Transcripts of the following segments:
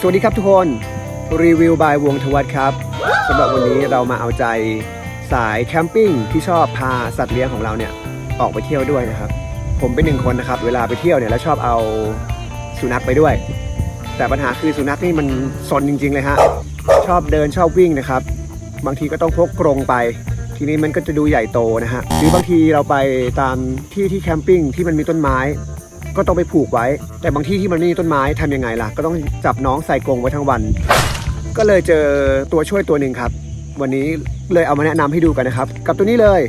สวัสดีครับทุกคนรีวิวบายวงทวัฒน์ครับสำหรับวันนี้เรามาเอาใจสายแคมปิ้งที่ชอบพาสัตว์เลี้ยงของเราเนี่ยออกไปเที่ยวด้วยนะครับ ผมเป็นหนึ่งคนนะครับเวลาไปเที่ยวเนี่ยแล้วชอบเอาสุนัขไปด้วย แต่ปัญหาคือสุนัขนี่มันซนจริง ๆ เลยฮะชอบเดินชอบวิ่งนะครับ บางทีก็ต้องพกกรงไป ทีนี้มันก็จะดูใหญ่โตนะฮะหรือบางทีเราไปตามที่ที่แคมปิ้งที่มันมีต้นไม้ ก็ต้องไปผูกไว้ แต่บางที่ที่มันไม่มีต้นไม้ทำยังไงล่ะ ก็ต้องจับน้องใส่กรงไว้ทั้งวัน ก็เลยเจอตัวช่วยตัวหนึ่งครับ วันนี้เลยเอามาแนะนำให้ดูกันนะครับ กับตัวนี้เลย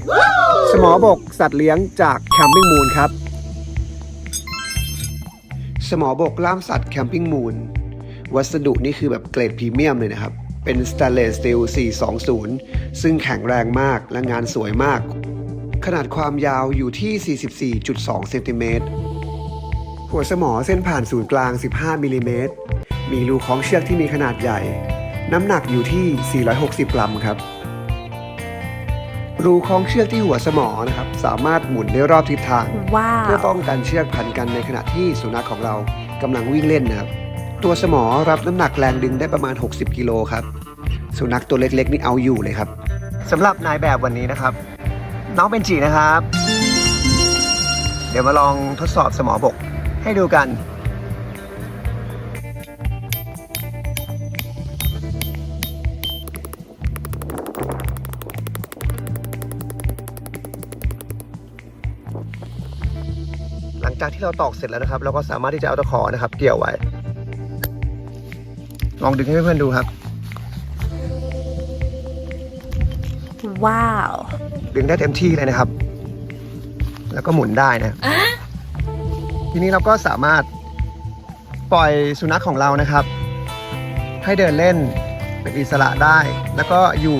สมอบกสัตว์เลี้ยงจากแคมปิ้งมูลครับ สมอบกล่ามสัตว์แคมปิ้งมูลวัสดุนี่คือแบบเกรดพรีเมียมเลยนะครับ เป็นสแตนเลสสตีล 420 ซึ่งแข็งแรงมากและงานสวยมาก ขนาดความยาวอยู่ที่ 44.2 เซนติเมตร หัวสมอเส้นผ่านศูนย์กลาง 15มิลลิเมตรมีรูคล้องเชือกที่มีขนาดใหญ่ น้ำหนักอยู่ที่ 460 กรัมครับ รูคล้องเชือกที่หัวสมอนะครับ สามารถหมุนได้รอบทิศทางว้าเพื่อวป้องกันเชือกพันกันในขณะที่สุนัขของเรากำลังวิ่งเล่นนะครับ ตัวสมอรับน้ำหนักแรงดึงได้ประมาณ 60 กิโลครับ สุนัขตัวเล็กๆนี่เอาอยู่เลยครับสำหรับนายแบบวันนี้นะครับ น้องเป็นจีนะครับ เดี๋ยวมาลองทดสอบสมอบก ให้ดูกัน หลังจากที่เราตอกเสร็จแล้วนะครับ เราก็สามารถที่จะเอาตะขอนะครับ เกี่ยวไว้ ลองดึงให้เพื่อนๆดูครับ ว้าว ดึงได้เต็มที่เลยนะครับ แล้วก็หมุนได้นะ ทีนี้เราก็สามารถปล่อยสุนัขของเรานะครับ ให้เดินเล่นเป็นอิสระได้ แล้วก็อยู่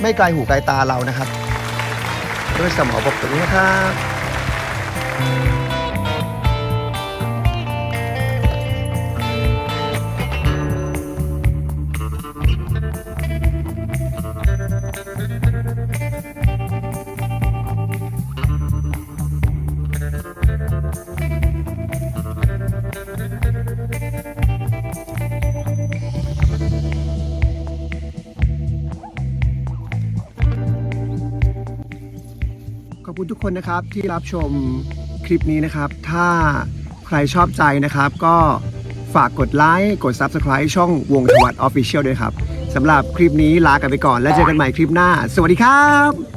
ไม่ไกลหูไกลตาเรานะครับ ด้วยสมอบกตัวนี้นะครับ อบคุณทุกคนนะครับที่รับชมคลิปนี้นะครับ ถ้าใครชอบใจนะครับ ก็ฝากกดไลค์กด Subscribe ช่องวงทวัดออฟฟิเชียลด้วยครับสำหรับคลิปนี้ลากันไปก่อน แล้วเจอกันใหม่คลิปหน้า สวัสดีครับ